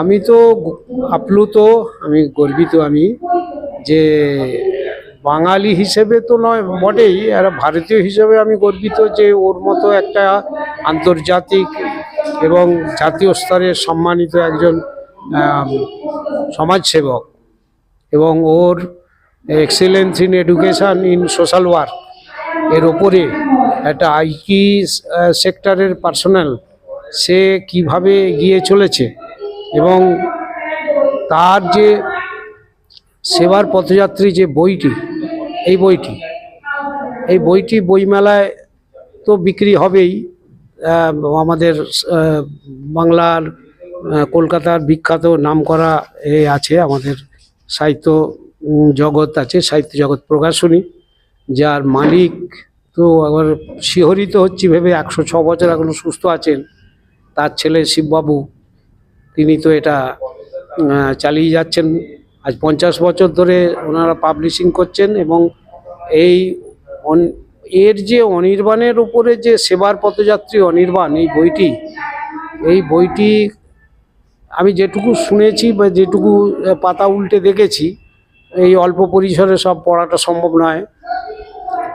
আমি তো আপ্লুত, আমি গর্বিত আমি যে বাঙালি হিসেবে তো নয়, বটেই। আর ভারতীয় হিসেবে আমি গর্বিত যে ওর মতো একটা আন্তর্জাতিক এবং জাতীয় স্তরে সম্মানিত একজন সমাজসেবক এবং ওর excellence in education, in social work এর ওপরে একটা আইটি সেক্টরের পার্সোনাল সে কীভাবে এগিয়ে চলেছে। এবং তার যে সেবার পথযাত্রী যে বইটি, এই বইটি এই বইটি বইমেলায় তো বিক্রি হবেই আমাদের বাংলার কলকাতার বিখ্যাত নামকরা এ আছে, আমাদের সাহিত্য জগৎ আছে, সাহিত্য জগৎ প্রকাশনী, যার মালিক তো আবার শিহরিত হচ্ছি ভেবে একশো ছ বছর এখনও সুস্থ আছেন, তার ছেলে শিববাবু তিনি তো এটা চালিয়ে যাচ্ছেন। আজ পঞ্চাশ বছর ধরে ওনারা পাবলিশিং করছেন এবং এই এর যে অনির্বাণের উপরে যে সেবার পথযাত্রী অনির্বাণ, এই বইটি এই বইটি আমি যেটুকু শুনেছি বা যেটুকু পাতা উল্টে দেখেছি, এই অল্প পরিসরে সব পড়াটা সম্ভব নয়।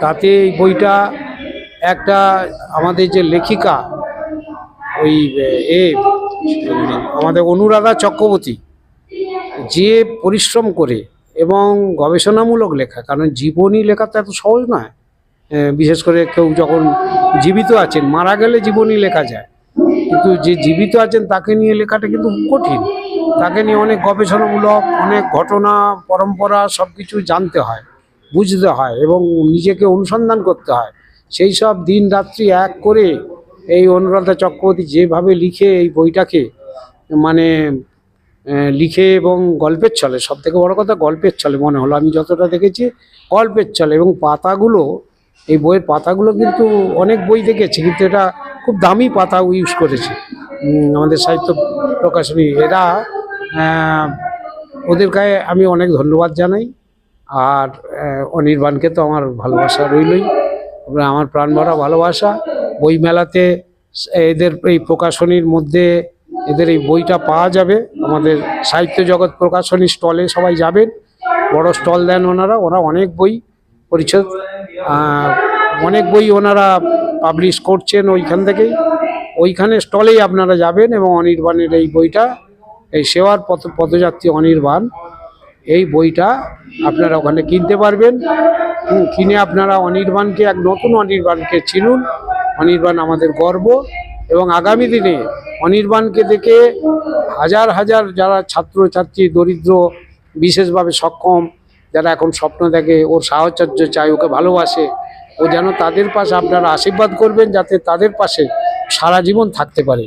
তাতে এই বইটা একটা আমাদের যে লেখিকা, ওই, এ আমাদের অনুরাধা চক্রবর্তী যে পরিশ্রম করে এবং গবেষণামূলক লেখা, কারণ জীবনী লেখা তো এত সহজ নয়। বিশেষ করে কেউ যখন জীবিত আছেন, মারা গেলে জীবনী লেখা যায়। কিন্তু যে জীবিত আছেন, তাকে নিয়ে লেখাটা কিন্তু কঠিন। তাকে নিয়ে অনেক গবেষণামূলক, অনেক ঘটনা, পরম্পরা সব কিছু জানতে হয়, বুঝতে হয় এবং নিজেকে অনুসন্ধান করতে হয়। সেই সব দিন রাত্রি এক করে এই অনুরাধা চক্রবর্তী যেভাবে লিখে এই বইটাকে মানে লিখে এবং গল্পের ছলে সব থেকে বড় কথা গল্পের ছলে মনে হলো। আমি যতটা দেখেছি গল্পের ছলে এবং পাতাগুলো, এই বইয়ের পাতাগুলো কিন্তু অনেক বই দেখেছি, কিন্তু এটা খুব দামি পাতা ইউজ করেছে। আমাদের সাহিত্য প্রকাশনী, এরা ওদের গায়ে আমি অনেক ধন্যবাদ জানাই। আর অনির্বাণকে তো আমার ভালোবাসা রইলই। আমার প্রাণ ভরা ভালোবাসা। বই মেলাতে এদের এই প্রকাশনীর মধ্যে এদের এই বইটা পাওয়া যাবে। আমাদের সাহিত্য জগৎ প্রকাশনী স্টলে সবাই যাবেন। বড় স্টল দেন ওনারা, ওরা অনেক বই পরিচ্ছদ অনেক বই ওনারা পাবলিশ করছেন ওইখান থেকেই। ওইখানে স্টলেই আপনারা যাবেন এবং অনির্বাণের এই বইটা, এই সেবার পথ পদযাত্রী অনির্বাণ, এই বইটা আপনারা ওখানে কিনতে পারবেন। কিনে আপনারা অনির্বাণকে, এক নতুন অনির্বাণকে চিনুন। অনির্বাণ আমাদের গর্ব এবং আগামী দিনে অনির্বাণকে দেখে হাজার হাজার যারা ছাত্রছাত্রী, দরিদ্র, বিশেষভাবে সক্ষম, যারা এখন স্বপ্ন দেখে, ওর সাহচর্য চায়, ওকে ভালোবাসে, ও যেন তাদের পাশে আপনারা আশীর্বাদ করবেন যাতে তাদের পাশে সারা জীবন থাকতে পারে।